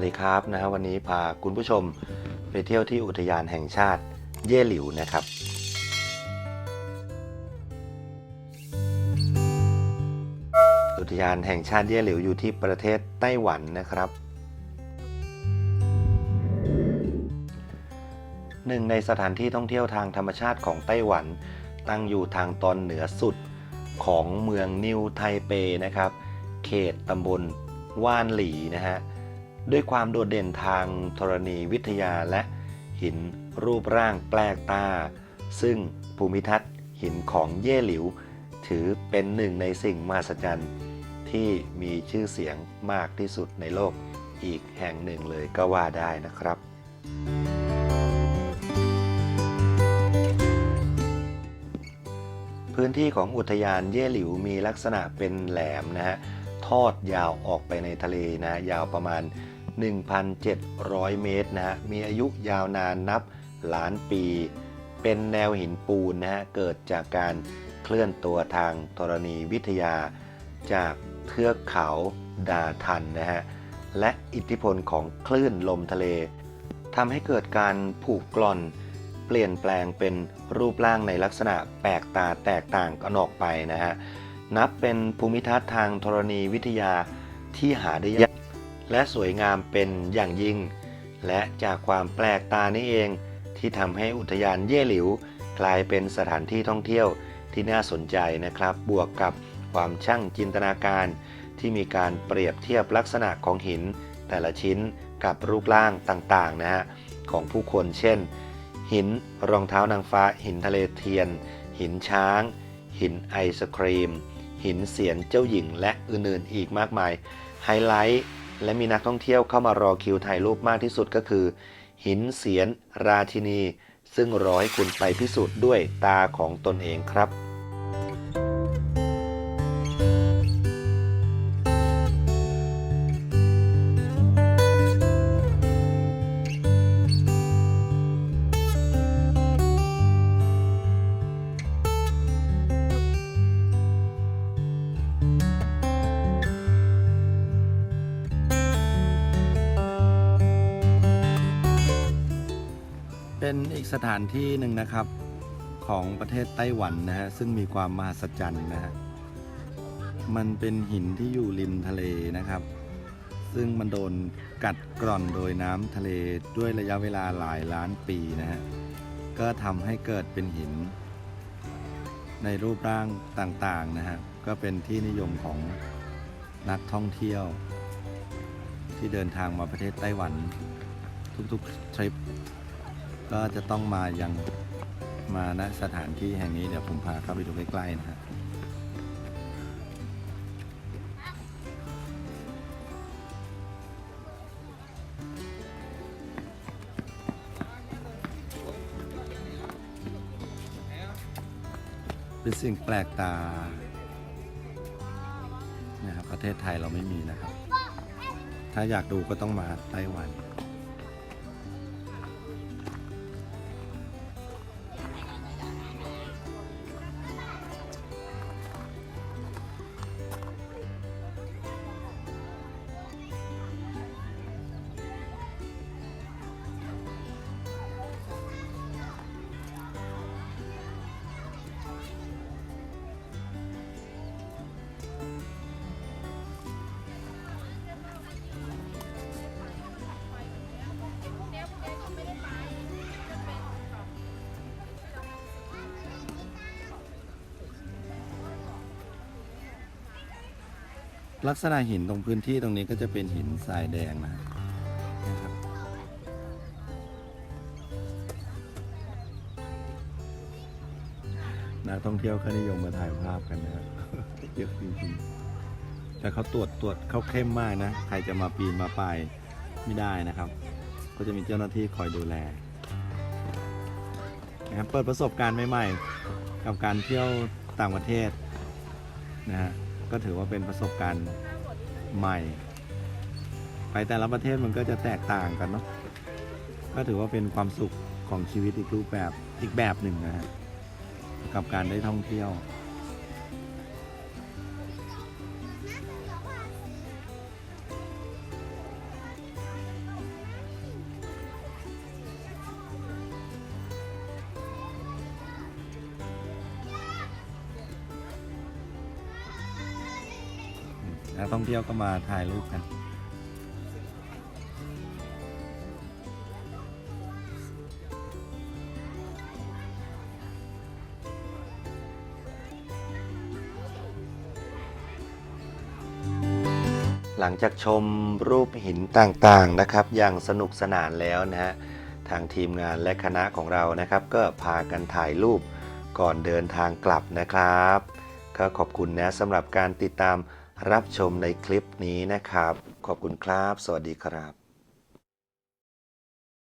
วัสดีครับนะฮะวันนี้พาคุณผู้ชมไปเที่ยวที่อุทยานแห่งชาติเย่หลิวนะครับ อุทยานแห่งชาติเย่หลิวอยู่ที่ประเทศไต้หวันนะครับ หนึ่งในสถานที่ท่องเที่ยวทางธรรมชาติของไต้หวัน ตั้งอยู่ทางตอนเหนือสุดของเมืองนิวไทเปนะครับ เขตตำบลว่านหลีนะฮะ ด้วยความโดดเด่นทางธรณีวิทยาและหินรูปร่างแปลกตา ซึ่งภูมิทัศน์หินของเย่หลิว ถือเป็นหนึ่งในสิ่งมหัศจรรย์ที่มีชื่อเสียงมากที่สุดในโลกอีกแห่งหนึ่งเลยก็ว่าได้นะครับ พื้นที่ของอุทยานเย่หลิวมีลักษณะเป็นแหลมนะฮะ ทอดยาวออกไปในทะเลนะ ยาวประมาณ 1,700 เมตรนะฮะ มีอายุยาวนานนับล้านปี เป็นแนวหินปูนนะฮะ เกิดจากการเคลื่อนตัวทางธรณีวิทยา จากเทือกเขาดาทันนะฮะ และอิทธิพลของคลื่นลมทะเลทำให้เกิดการผูกกร่อนเปลี่ยนแปลงเป็นรูปร่างในลักษณะแปลกตาแตกต่างกันออกไปนะฮะ นับเป็นภูมิทัศน์ทางธรณีวิทยาที่หาได้ยาก และสวยงามเป็นอย่างยิ่ง และจากความแปลกตานี้เองที่ทำให้อุทยานเย่หลิว กลายเป็นสถานที่ท่องเที่ยวที่น่าสนใจนะครับ บวกกับความช่างจินตนาการ ที่มีการเปรียบเทียบลักษณะของหิน แต่ละชิ้นกับรูปร่างต่างๆนะฮะของผู้คนเช่น หินรองเท้านางฟ้า หินทะเลเทียน หินช้าง หินไอศครีม หินเสียนเจ้าหญิงและอื่นๆอีกมากมาย ไฮไลท์ และมีนักท่องเที่ยวเข้ามารอคิวถ่ายรูปมากที่สุดก็คือ หินเสียนราชินี ซึ่งรอให้คุณไปพิสูจน์ด้วยตาของตนเองครับ เป็นอีกสถานที่หนึ่งนะครับของประเทศไต้หวันนะฮะซึ่งมีความมหัศจรรย์นะฮะมันเป็นหินที่อยู่ริมทะเลนะครับ ซึ่งมันโดนกัดกร่อนโดยน้ำทะเลด้วยระยะเวลาหลายล้านปีนะฮะก็ทำให้เกิดเป็นหิน ในรูปร่างต่างๆนะฮะก็เป็นที่นิยมของนักท่องเที่ยว ที่เดินทางมาประเทศไต้หวันทุกๆทริป ก็จะต้องมายังมาณสถานที่แห่งนี้เดี๋ยวผมพาเข้าไปดูใกล้ๆนะฮะเป็นสิ่งแปลกตานะครับประเทศไทยเราไม่มีนะครับ ถ้าอยากดูก็ต้องมาไต้หวัน ลักษณะหินตรงพื้นที่ตรงนี้ก็จะเป็นหินทรายแดงนะนะครับนักท่องเที่ยวก็นิยมมาถ่ายภาพกันนะครับเยอะจริงๆแต่เขาตรวจตรวจเขาเข้มมากนะ ใครจะมาปีนมาป่ายไม่ได้นะครับ ก็จะมีเจ้าหน้าที่คอยดูแลนะครับเปิดประสบการณ์ใหม่ๆ กับการเที่ยวต่างประเทศนะฮะ ก็ถือว่าเป็นประสบการณ์ใหม่ ไปแต่ละประเทศมันก็จะแตกต่างกันเนาะก็ถือว่าเป็นความสุขของชีวิตอีกรูปแบบอีกแบบหนึ่งนะฮะกับการได้ท่องเที่ยว นักท่องเที่ยวก็มาถ่ายรูปกัน หลังจากชมรูปหินต่างๆนะครับ อย่างสนุกสนานแล้วนะฮะทางทีมงานและคณะของเรานะครับ ก็พากันถ่ายรูปก่อนเดินทางกลับนะครับ ก็ขอบคุณนะสำหรับการติดตาม รับชมในคลิปนี้นะครับ ขอบคุณครับ สวัสดีครับ